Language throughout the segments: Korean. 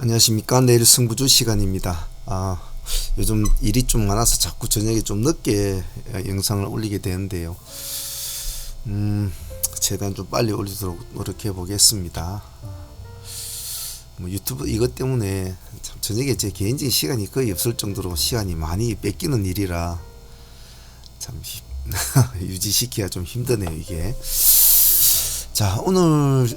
안녕하십니까. 내일 승부주 시간입니다. 아 요즘 일이 좀 많아서 자꾸 저녁에 좀 늦게 영상을 올리게 되는데요. 음 최대한 좀 빨리 올리도록 노력해 보겠습니다. 뭐 유튜브 이것 때문에 참 저녁에 제 개인적인 시간이 거의 없을 정도로 시간이 많이 뺏기는 일이라 참 유지시키기가 좀 힘드네요 이게. 자 오늘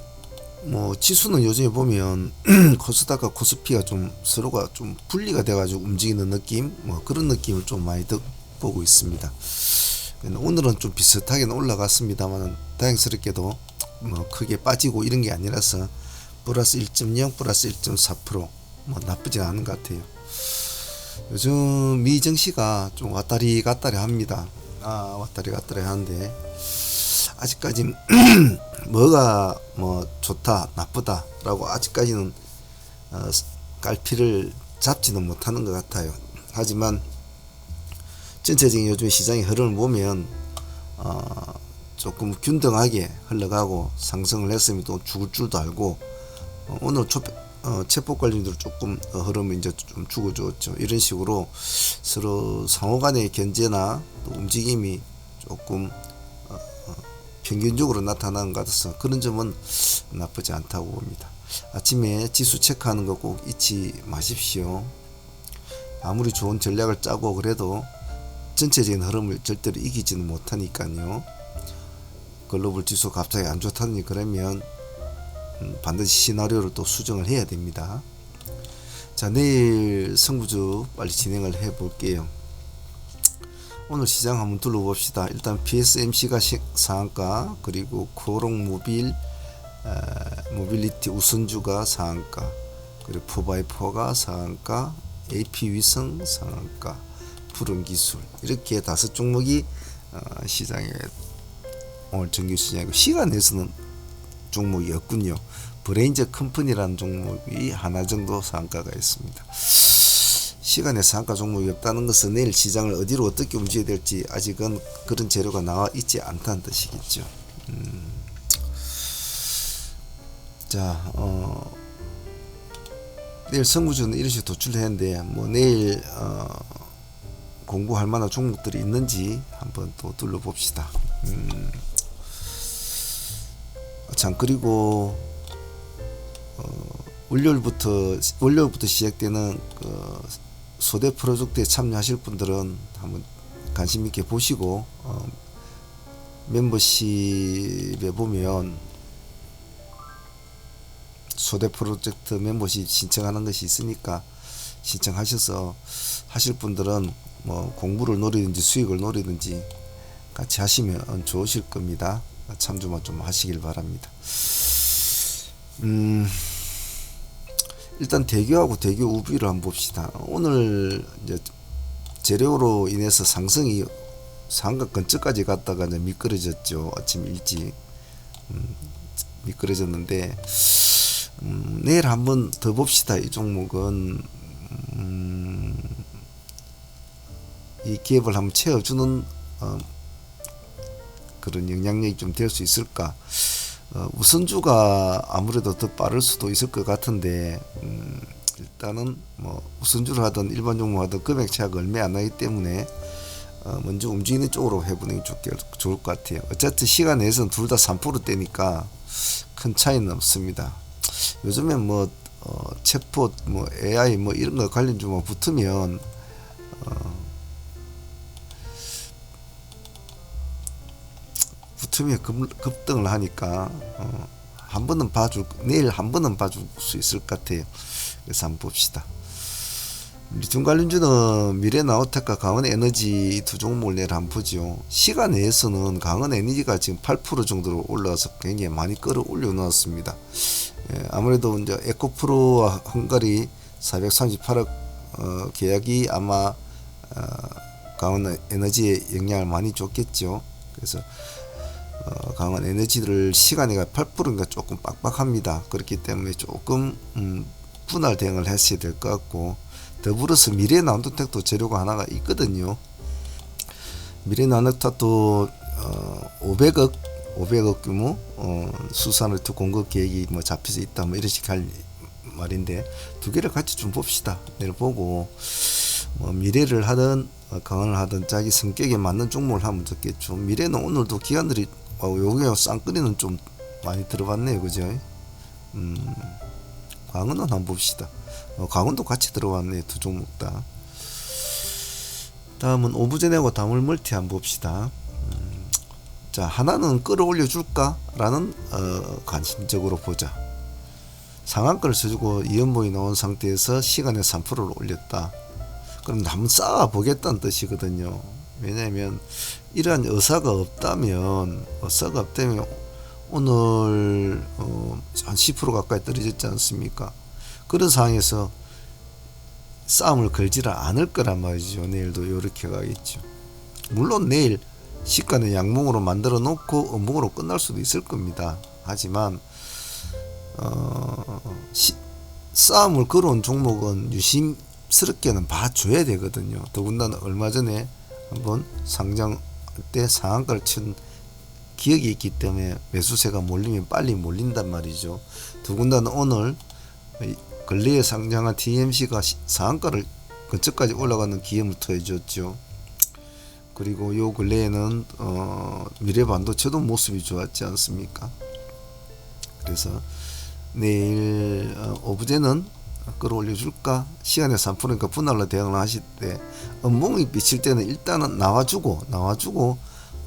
뭐 지수는 요즘에 보면 코스닥과 코스피가 좀 서로가 좀 분리가 돼가지고 움직이는 느낌 뭐 그런 느낌을 좀 많이 보고 있습니다. 오늘은 좀 비슷하게는 올라갔습니다만 다행스럽게도 뭐 크게 빠지고 이런 게 아니라서 플러스 1.0 플러스 1.4%뭐 나쁘지 않은 것 같아요. 요즘 미정시가 좀 왔다리 갔다리 합니다. 아 왔다리 갔다리 하는데 아직까지 뭐가 뭐 좋다 나쁘다라고 아직까지는 어, 깔피를 잡지는 못하는 것 같아요. 하지만 전체적인 요즘 시장의 흐름을 보면 어, 조금 균등하게 흘러가고 상승을 또 죽을 줄도 알고 어, 오늘 초, 어, 체포 관련들 조금 어, 흐름을 이제 좀 죽어줬죠. 이런 식으로 서로 상호간의 견제나 움직임이 조금 평균적으로 나타나는 것 같아서 그런 점은 나쁘지 않다고 봅니다. 아침에 지수 체크하는 거 꼭 잊지 마십시오. 아무리 좋은 전략을 짜고 그래도 전체적인 흐름을 절대로 이기지는 못하니까요. 글로벌 지수 갑자기 안 좋다니 그러면 음, 반드시 시나리오를 또 수정을 해야 됩니다. 자, 내일 승부주 빨리 진행을 해 볼게요. 오늘 시장 한번 둘러봅시다. 일단 PSMC가 상한가 그리고 코롱 모빌 모빌리티 우선주가 상한가 그리고 포바이포가 상한가 AP 위성 상한가 푸른 기술 이렇게 다섯 종목이 어, 시장에 오늘 정규 시장이고 시간에서는 종목이 없군요. 브레인저 컴퍼니라는 종목이 하나 정도 상한가가 있습니다. 시간에 상가 종목이 없다는 것은 내일 시장을 어디로 어떻게 움직여야 될지 아직은 그런 재료가 나와 있지 않다는 뜻이겠죠. 음. 자, 어, 내일 성구주는 이런 식으로 도출했는데, 뭐 내일, 어, 공부할 만한 종목들이 있는지 한번 또 둘러봅시다. 음. 참, 그리고, 어, 월요일부터, 월요일부터 시작되는, 그, 소대 프로젝트에 참여하실 분들은 한번 관심 있게 보시고 어, 멤버십에 보면 소대 프로젝트 멤버십 신청하는 것이 있으니까 신청하셔서 하실 분들은 뭐 공부를 노리든지 수익을 노리든지 같이 하시면 좋으실 겁니다. 참조만 좀 하시길 바랍니다. 음. 일단 대교하고 대교 우비를 한번 봅시다. 오늘 이제 재료로 인해서 상승이 상가 근처까지 갔다가 이제 미끄러졌죠. 아침 일찍 음, 미끄러졌는데 음, 내일 한번 더 봅시다. 이 종목은 음, 이 기업을 한번 채워주는 어, 그런 영향력이 좀 될 수 있을까? 어, 우선주가 아무래도 더 빠를 수도 있을 것 같은데 음, 일단은 뭐 우선주를 하든 일반 종목 하든 금액 차이가 얼마 안 나기 때문에 어, 먼저 움직이는 쪽으로 해보는 게 좋게, 좋 을 것 같아요. 어쨌든 시간 내에서는 둘 다 3%대니까 큰 차이는 없습니다. 요즘엔 뭐 어, 챗봇, 뭐 AI 뭐 이런 거 관련 주만 붙으면 틈에 급, 등을 하니까 어, 한 번은 봐줄 내일 한 번은 봐줄 수 있을 것 같아요. 그래서 한번 봅시다. 리튬 관련주는 미래나우텍과 강원 에너지 두 종목을 내일 한번 보죠. 시간 내에서는 강원 에너지가 지금 8% 정도로 올라와서 굉장히 많이 끌어올려 놓았습니다. 예, 아무래도 이제 에코프로와 헝가리 438억 어, 계약이 아마 어, 강원 에너지에 영향을 많이 줬겠죠. 그래서 어, 강한 에너지를 시간이가 8%인가 조금 빡빡합니다. 그렇기 때문에 조금 음, 분할 대응을 했어야 될 것 같고 더불어서 미래 나노텍도 재료가 하나가 있거든요. 미래 나노텍도 어, 500억 500억 규모 어, 수산을 공급 계획이 뭐 잡혀져 있다 뭐 이런 식 할 말인데 두 개를 같이 좀 봅시다. 내일 보고 뭐 미래를 하든 어, 강연을 하든 자기 성격에 맞는 종목을 하면 좋겠죠. 미래는 오늘도 기관들이 어, 여기가 쌍끌이는 좀 많이 들어봤네요, 그죠? 음, 강원은 한번 봅시다. 어, 강원도 같이 들어왔네, 두 종목 다. 다음은 오브제네하고 다물 멀티 한번 봅시다. 음, 자, 하나는 끌어올려 줄까 라는 어, 관심적으로 보자. 상한가를 써주고 이연봉이 나온 상태에서 시간에 3%를 올렸다. 그럼 한번 쌓아 보겠다는 뜻이거든요. 왜냐하면 이러한 의사가 없다면 의사가 없다면 오늘 어, 한 10% 가까이 떨어졌지 않습니까? 그런 상황에서 싸움을 걸지를 않을 거란 말이죠. 내일도 이렇게 가겠죠. 물론 내일 시간을 양봉으로 만들어 놓고 음봉으로 끝날 수도 있을 겁니다. 하지만 어, 시, 싸움을 걸어온 종목은 유심스럽게는 봐줘야 되거든요. 더군다나 얼마 전에 한번 상장 때 상한가를 친 기억이 있기 때문에 매수세가 몰리면 빨리 몰린단 말이죠. 더군다나 오늘 근래에 상장한 TMC가 상한가를 근처까지 올라가는 기염을 토해줬죠. 그리고 요 근래에는 어, 미래반도체도 모습이 좋았지 않습니까? 그래서 내일 어, 오브제는 끌어올려 줄까? 시간에 3%니까 분할로 대응을 하실 때 음봉이 비칠 때는 일단은 나와주고 나와주고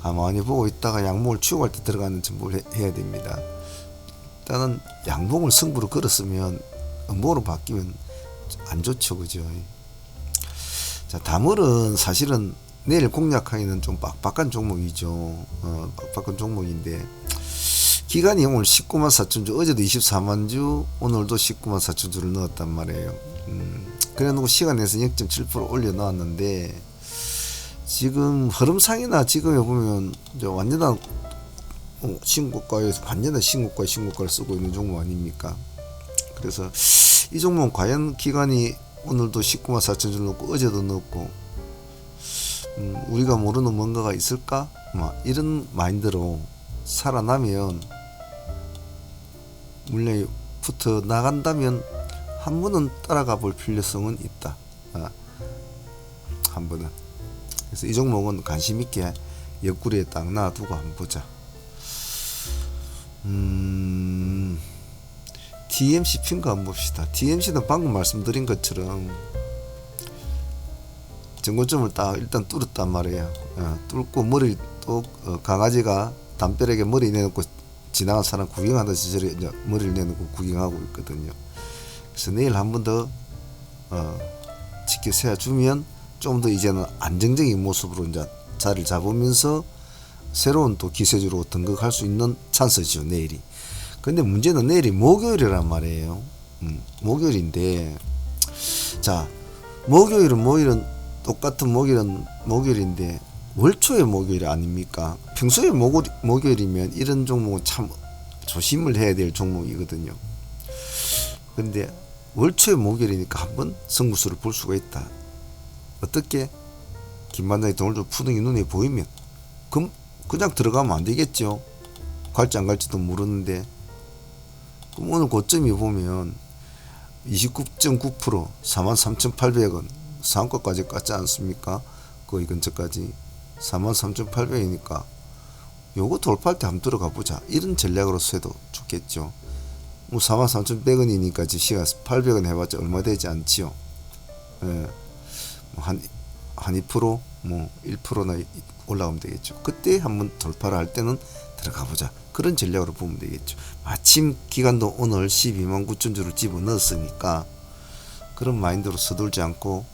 가만히 보고 있다가 양봉을 치고 갈때 들어가는 정보를 해, 해야 됩니다. 일단은 양봉을 승부로 걸었으면 음봉으로 바뀌면 안 좋죠, 그죠? 자, 다물은 사실은 내일 공략하기는 좀 빡빡한 종목이죠. 어, 빡빡한 종목인데 기간이 오늘 19만 4천 주, 어제도 24만 주, 오늘도 19만 4천 주를 넣었단 말이에요. 음, 그래 놓고 시간 내서 0.7% 올려 놨는데, 지금 흐름상이나 지금에 보면, 완전한 어, 신고가에서 완전한 신고가, 신고가를 쓰고 있는 종목 아닙니까? 그래서 이 종목은 과연 기간이 오늘도 19만 4천 주를 넣고, 어제도 넣었고, 음, 우리가 모르는 뭔가가 있을까? 막 이런 마인드로 살아나면 물량이 붙어 나간다면 한 번은 따라가 볼 필요성은 있다. 아, 한 번은. 그래서 이 종목은 관심 있게 옆구리에 딱 놔두고 한번 보자. 음, TMC 핀거 한번 봅시다. TMC는 방금 말씀드린 것처럼 전고점을 딱 일단 뚫었단 말이에요. 어, 뚫고 머리 또 어, 강아지가 담벼락에 머리 내놓고 지나간 사람 구경하듯이 저리 이제 머리를 내놓고 구경하고 있거든요. 그래서 내일 한 번 더 어, 지켜 세워 주면 좀 더 이제는 안정적인 모습으로 이제 자리를 잡으면서 새로운 또 기세주로 등극할 수 있는 찬스죠 내일이. 근데 문제는 내일이 목요일이란 말이에요. 음, 목요일인데 자 목요일은 목요일은 똑같은 목요일은 목요일인데 월초의 목요일 아닙니까? 평소에 목요일, 목요일이면 이런 종목은 참 조심을 해야 될 종목이거든요. 근데 월초의 목요일이니까 한번 승부수를 볼 수가 있다. 어떻게? 김반장이 돈을 좀 푸등이 눈에 보이면 그럼 그냥 들어가면 안 되겠죠. 갈지 안 갈지도 모르는데 그럼 오늘 고점이 보면 29.9% 43,800원 상한가까지 갔지 않습니까? 거의 근처까지 43,800이니까 요거 돌파할 때 한번 들어가 보자. 이런 전략으로 써도 좋겠죠. 뭐 43,100원이니까 지금 시가 800원 해봤자 얼마 되지 않지요. 예. 뭐 한, 한 2%, 뭐 1%나 올라오면 되겠죠. 그때 한번 돌파를 할 때는 들어가 보자. 그런 전략으로 보면 되겠죠. 마침 기간도 오늘 12만 9천 주를 집어 넣었으니까 그런 마인드로 서둘지 않고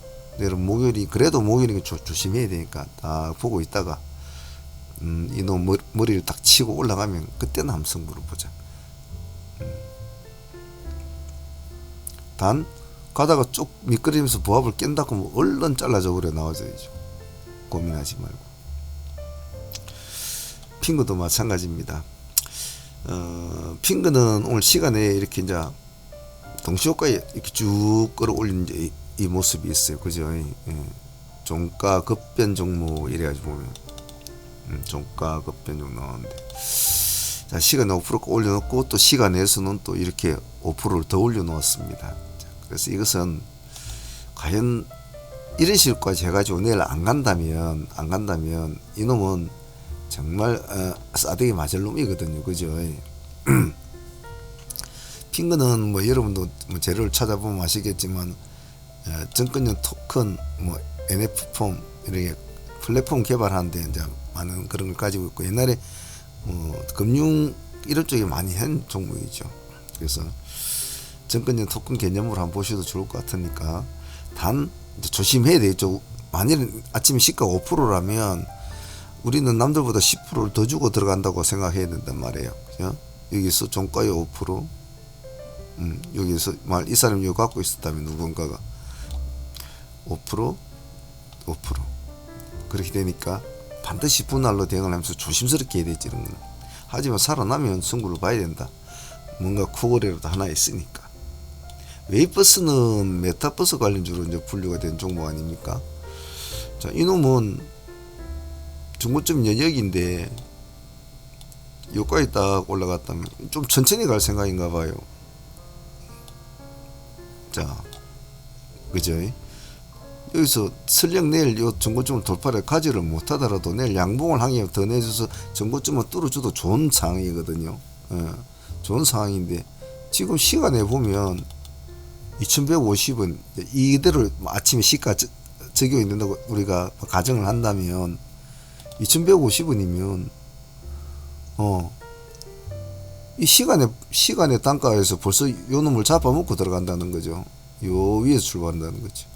내일 목요일이 그래도 목요일이 조, 조심해야 되니까 딱 보고 있다가 음, 이놈 머리, 머리를 딱 치고 올라가면 그때는 함 승부를 보자. 음. 단 가다가 쭉 미끄러지면서 부합을 깬다고 뭐 얼른 잘라져 버려 나와줘야죠. 고민하지 말고. 핑거도 마찬가지입니다. 어, 핑거는 오늘 시간에 이렇게 이제 동시효과에 이렇게 쭉 끌어올린 이 모습이 있어요. 그죠? 예. 종가 급변 종목 이래가지고 보면 음, 종가 급변 종목 나오는데 자, 시간에 5% 올려놓고 또 시간에서는 또 이렇게 5%를 더 올려놓았습니다. 자, 그래서 이것은 과연 이런 식으로까지 해가지고 내일 안 간다면 안 간다면 이놈은 정말 어, 싸대기 맞을 놈이거든요. 그죠? 핑거는 뭐 여러분도 뭐 재료를 찾아보면 아시겠지만 어, 정권용 토큰 뭐 NF폼 이렇게 플랫폼 개발하는데 이제 많은 그런 걸 가지고 있고 옛날에 뭐 금융 이런 쪽에 많이 한 종목이죠. 그래서 정권용 토큰 개념으로 한번 보셔도 좋을 것 같으니까 단 조심해야 되겠죠. 만일 아침에 시가가 5%라면 우리는 남들보다 10%를 더 주고 들어간다고 생각해야 된단 말이에요. 그죠? 여기서 종가에 5%, 음, 여기서 말 이 사람이 이거 갖고 있었다면 누군가가 5%, 5% 그렇게 되니까 반드시 분할로 대응을 하면서 조심스럽게 해야 되지 이런 거는. 하지만 살아나면 승부를 봐야 된다. 뭔가 코거리라도 하나 있으니까. 웨이버스는 메타버스 관련주로 이제 분류가 된 종목 아닙니까? 자, 이놈은 중고점 연역인데 여기까지 딱 올라갔다면 좀 천천히 갈 생각인가 봐요. 자, 그죠? 여기서 설령 내일 요 전고점을 돌파를 가지를 못하더라도 내일 양봉을 항해 더 내줘서 전고점을 뚫어줘도 좋은 상황이거든요. 예, 좋은 상황인데 지금 시간에 보면 2150은 이대로 아침에 시가 저- 적용 있는다고 우리가 가정을 한다면 2150원이면 어. 이 시간에 시간의 단가에서 벌써 요 놈을 잡아먹고 들어간다는 거죠. 요 위에서 출발한다는 거죠.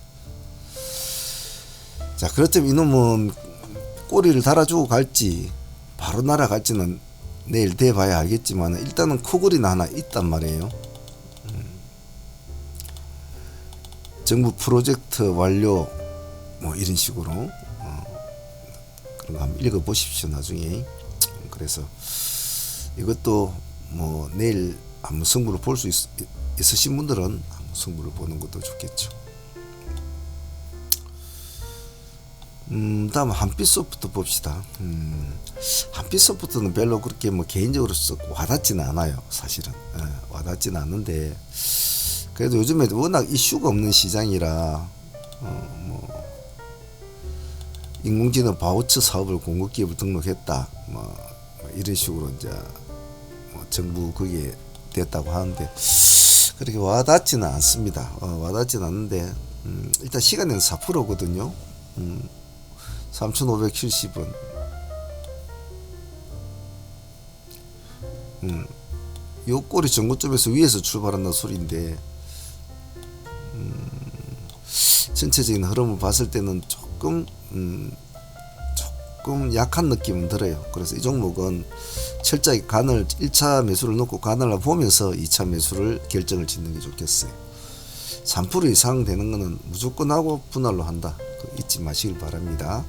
자, 그렇다면 이놈은 꼬리를 달아주고 갈지 바로 날아갈지는 내일 돼봐야 알겠지만 일단은 코골이는 하나 있단 말이에요. 음. 정부 프로젝트 완료 뭐 이런 식으로 어, 그런 거 한번 읽어 보십시오 나중에. 그래서 이것도 뭐 내일 한번 승부를 볼 수 있으신 분들은 한번 승부를 보는 것도 좋겠죠. 음, 다음 한빛소프트 봅시다. 음, 한빛소프트는 별로 그렇게 뭐 개인적으로 썩 와닿지는 않아요, 사실은. 예, 와닿지는 않는데, 그래도 요즘에 워낙 이슈가 없는 시장이라, 어, 뭐, 인공지능 바우처 사업을 공급기업을 등록했다, 뭐, 뭐 이런 식으로 이제, 뭐 정부 그게 됐다고 하는데, 그렇게 와닿지는 않습니다. 어, 와닿지는 않는데, 음, 일단 시간은 4%거든요. 음, 3,570원. 음, 요 꼬리 전고점에서 위에서 출발한다는 소리인데, 음, 전체적인 흐름을 봤을 때는 조금, 음, 조금 약한 느낌은 들어요. 그래서 이 종목은 철저히 간을 1차 매수를 놓고 간을 보면서 2차 매수를 결정을 짓는 게 좋겠어요. 3% 이상 되는 거는 무조건 하고 분할로 한다. 그 잊지 마시길 바랍니다.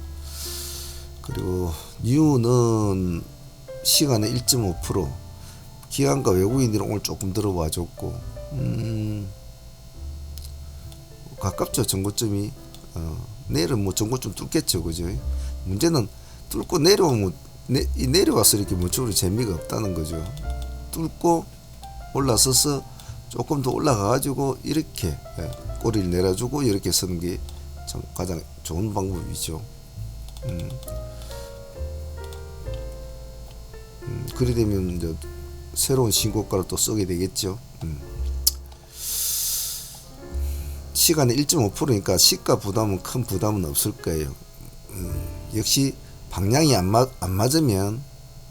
그리고 뉴는 시간에 1.5% 기관과 외국인들이 오늘 조금 들어와 줬고 음 가깝죠 정고점이. 어, 내일은 뭐 정고점 뚫겠죠 그죠? 문제는 뚫고 내려오면 내, 이 내려와서 이렇게 뭐적으로 재미가 없다는 거죠. 뚫고 올라서서 조금 더 올라가 가지고 이렇게 예, 꼬리를 내려주고 이렇게 서는 게참 가장 좋은 방법이죠. 음. 그리 되면 이제 새로운 신고가를 또 쓰게 되겠죠. 음. 시간에 1.5%니까 시가 부담은 큰 부담은 없을 거예요. 음, 역시 방향이 안, 맞, 안 맞으면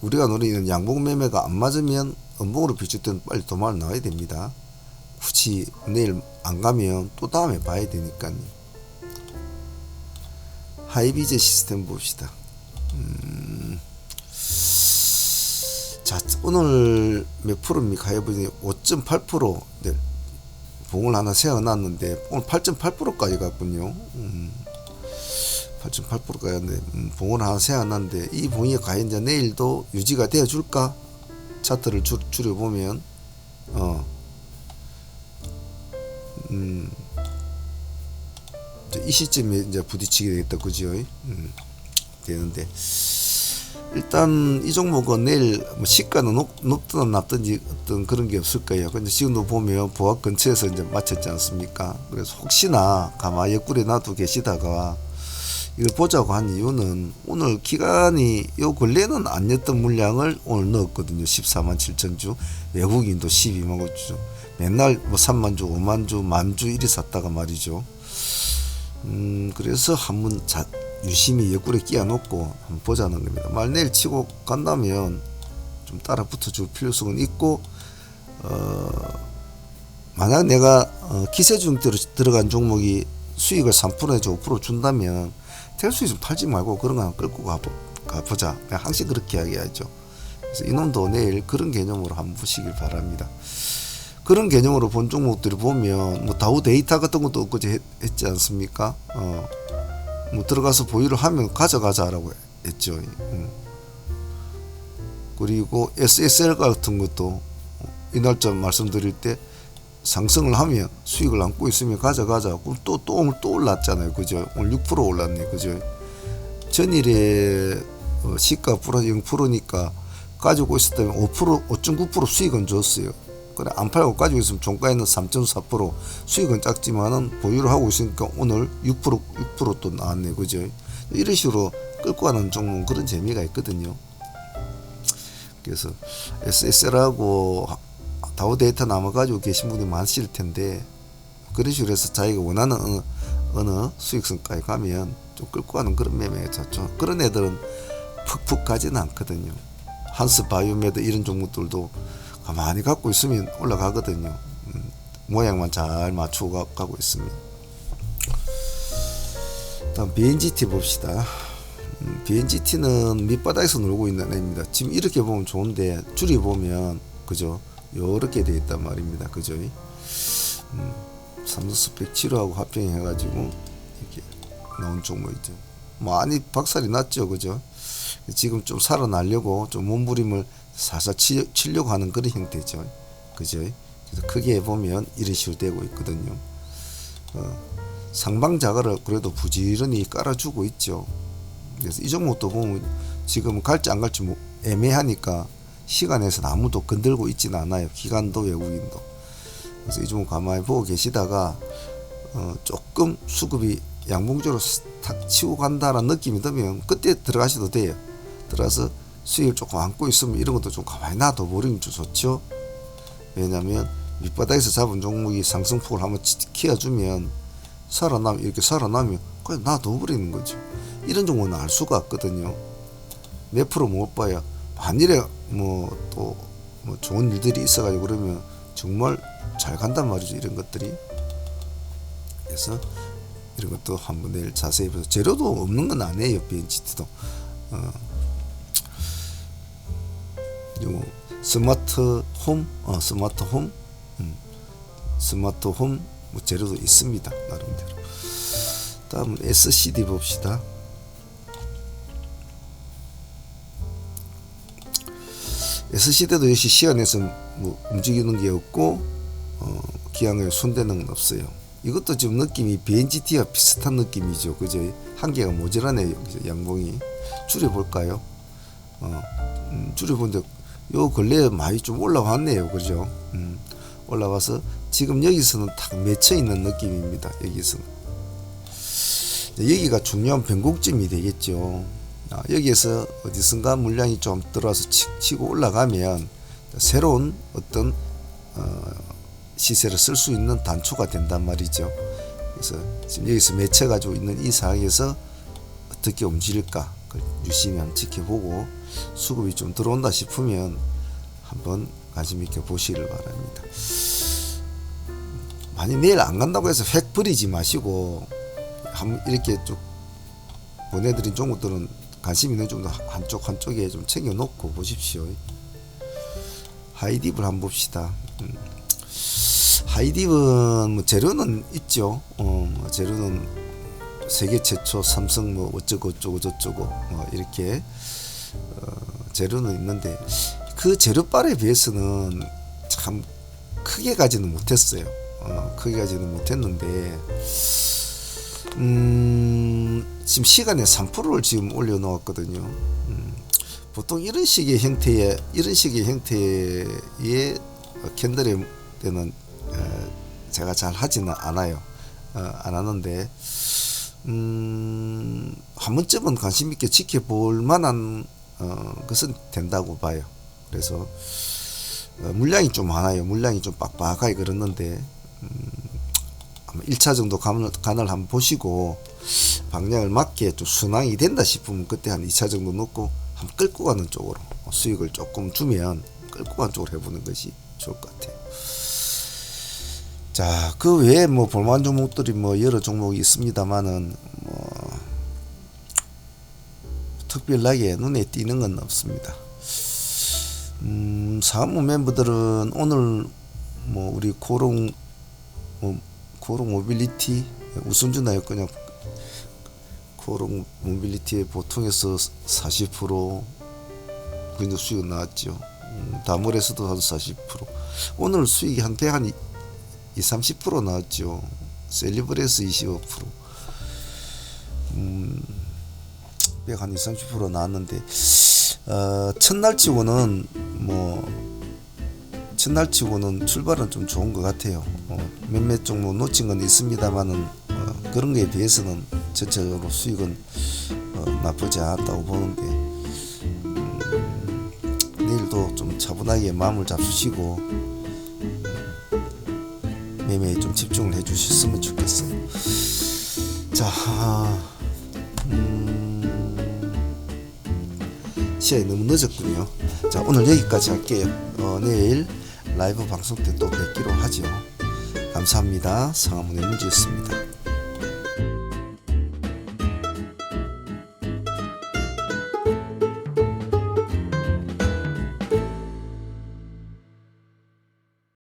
우리가 노리는 양봉 매매가 안 맞으면 음봉으로 때는 빨리 도망을 나와야 됩니다. 굳이 내일 안 가면 또 다음에 봐야 되니까요. 하이비제 시스템 봅시다. 음, 자, 오늘 몇 프로입니까? 해보니 5.8% 네, 봉을 하나 세워놨는데 오늘 8.8%까지 갔군요. 음, 8.8%까지 갔는데 음, 봉을 하나 세워놨는데 이 봉이 과연 이제 내일도 유지가 되어줄까? 차트를 줄, 줄여보면 어, 음, 이 시점에 이제 부딪히게 되겠다, 그죠? 음, 되는데 일단 이 종목은 내일 뭐 시가는 높, 높든 낮든지 어떤 그런 게 없을 거예요. 근데 지금도 보면 보합 근처에서 이제 맞췄지 않습니까? 그래서 혹시나 가마 옆구리에 놔두고 계시다가 이걸 보자고 한 이유는 오늘 기간이 요 근래는 안 냈던 물량을 오늘 넣었거든요. 14만 7천 주 외국인도 12만 주 맨날 뭐 3만 주, 5만 주, 만주 이리 샀다가 말이죠. 음 그래서 한번 자, 유심히 옆구리 끼워 놓고 한번 보자는 겁니다. 말 내일 치고 간다면 좀 따라 붙어줄 필요성은 있고 어 만약 내가 어, 기세중 들어, 들어간 종목이 수익을 3% 내지 5% 준다면 될수 있으면 팔지 말고 그런 거 끌고 가보, 가보자. 그냥 항상 그렇게 이야기하죠. 그래서 이놈도 내일 그런 개념으로 한번 보시길 바랍니다. 그런 개념으로 본 종목들을 보면 뭐 다우 데이터 같은 것도 엊그제 했, 했지 않습니까? 어, 뭐 들어가서 보유를 하면 가져가자라고 했죠. 음. 그리고 SSL 같은 것도 이 날짜 말씀드릴 때 상승을 하면 수익을 안고 있으면 가져가자. 또, 또 오늘 또 올랐잖아요. 그죠? 오늘 6% 올랐네. 그죠? 전일에 어, 시가 플러스 0%니까 가지고 있었다면 5% 5.9% 수익은 줬어요. 그래 안 팔고 가지고 있으면 종가에는 3.4% 수익은 작지만은 보유를 하고 있으니까 오늘 6% 6%또 나왔네. 그죠? 이런 식으로 끌고 가는 종목은 그런 재미가 있거든요. 그래서 SSL하고 다우 데이터 남아가지고 계신 분이 많으실 텐데 그런 식으로 해서 자기가 원하는 어느, 어느 수익성까지 가면 좀 끌고 가는 그런 매매가 좋죠. 그런 애들은 푹푹 가지는 않거든요. 한스 바이오메드 이런 종목들도 가만히 갖고 있으면 올라가거든요. 음, 모양만 잘 맞추고 가, 가고 있습니다. 다음 BNGT 봅시다. 음, BNGT는 밑바닥에서 놀고 있는 애입니다. 지금 이렇게 보면 좋은데 줄이 보면 그죠? 요렇게 돼 있단 말입니다. 그죠? 음, 삼성 스펙 7호하고 합병해가지고 이렇게 나온 종목이죠. 많이 박살이 났죠. 그죠? 지금 좀 살아나려고 좀 몸부림을 살살 치, 치려고 하는 그런 형태죠. 그죠? 그래서 크게 보면 이런 식으로 되고 있거든요. 어, 상방 자가를 그래도 부지런히 깔아주고 있죠. 그래서 이 종목도 보면 지금 갈지 안 갈지 뭐 애매하니까 시간에서 아무도 건들고 있지는 않아요. 기관도 외국인도. 그래서 이 종목 가만히 보고 계시다가 어, 조금 수급이 양봉적으로 탁 치고 간다는 느낌이 들면 그때 들어가셔도 돼요. 들어가서 수익을 조금 안고 있으면 이런 것도 좀 가만히 놔둬 버리면 좀 좋죠. 왜냐하면 밑바닥에서 잡은 종목이 상승폭을 한번 키워주면 살아나면 이렇게 살아나면 그냥 놔둬 버리는 거죠. 이런 종목은 알 수가 없거든요. 몇 프로 못 봐야 만일에 뭐또 뭐 좋은 일들이 있어가지고 그러면 정말 잘 간단 말이죠. 이런 것들이. 그래서 이런 것도 한번 내일 자세히 보서 재료도 없는 건 아니에요. BNGT도. 어. 요 스마트 홈, 어, 스마트 홈, 음. 스마트 홈 뭐 재료도 있습니다. 나름대로. 다음 SCD 봅시다. SCD도 역시 시간에서 뭐 움직이는 게 없고 어, 기왕에 손대는 건 없어요. 이것도 지금 느낌이 BNGT와 비슷한 느낌이죠. 그죠? 한계가 모자라네요. 그죠? 양봉이 줄여볼까요? 어, 음, 줄여본데 요 근래에 많이 좀 올라왔네요. 그죠? 음, 올라와서 지금 여기서는 탁 맺혀 있는 느낌입니다. 여기서는 여기가 중요한 변곡점이 되겠죠. 아, 여기에서 어디선가 물량이 좀 들어와서 치, 고 올라가면 새로운 어떤 어, 시세를 쓸 수 있는 단초가 된단 말이죠. 그래서 지금 여기서 맺혀 가지고 있는 이 상황에서 어떻게 움직일까 유심히 한번 지켜보고 수급이 좀 들어온다 싶으면 한번 관심 있게 보시기를 바랍니다. 만약 내일 안 간다고 해서 획 버리지 마시고 한 이렇게 쭉 보내드린 종목들은 관심 있는 정도 한쪽 한쪽에 좀 챙겨 놓고 보십시오. 하이딥을 한번 봅시다. 음. 하이딥은 뭐 재료는 있죠. 어, 뭐 재료는 세계 최초 삼성 뭐 어쩌고 어쩌고 저쩌고 뭐 이렇게 어, 재료는 있는데 그 재료빨에 비해서는 참 크게 가지는 못했어요. 어, 크게 가지는 못했는데 음, 지금 시간에 3%를 지금 올려놓았거든요. 음, 보통 이런 식의 형태의 이런 식의 형태의 캔들의 때는 어, 제가 잘 하지는 않아요. 어, 안 하는데 음, 한 번쯤은 관심 있게 지켜볼 만한 어, 것은 된다고 봐요. 그래서 어, 물량이 좀 많아요. 물량이 좀 빡빡하게 그렇는데 음, 아마 1차 정도 간을, 간을 한번 보시고 방향을 맞게 좀 순항이 된다 싶으면 그때 한 2차 정도 넣고 한번 끌고 가는 쪽으로 수익을 조금 주면 끌고 가는 쪽으로 해보는 것이 좋을 것 같아요. 자, 그 외에 뭐 볼만한 종목들이 뭐 여러 종목이 있습니다만은 뭐 특별하게 눈에 띄는 건 없습니다. 음, 사무 멤버들은 오늘 뭐 우리 고롱 뭐 고롱 모빌리티 우선주나요 그냥 고롱 모빌리티의 보통에서 40% 근데 수익 나왔죠. 음, 다몰에서도 한 40% 오늘 수익이 한 100, 한 20, 30% 나왔죠. 셀리브레스 25%. 음, 100, 한 20, 30% 나왔는데, 어, 첫날 치고는 뭐, 첫날 치고는 출발은 좀 좋은 것 같아요. 어, 몇몇 종목 놓친 건 있습니다만은, 어, 그런 거에 비해서는 전체적으로 수익은 어, 나쁘지 않았다고 보는데, 음, 내일도 좀 차분하게 마음을 잡수시고, 매매에 좀 집중을 해주셨으면 좋겠어요. 자, 음, 시간이 너무 늦었군요. 자, 오늘 여기까지 할게요. 어, 내일 라이브 방송 때 또 뵙기로 하죠. 감사합니다. 상암문의 문지였습니다.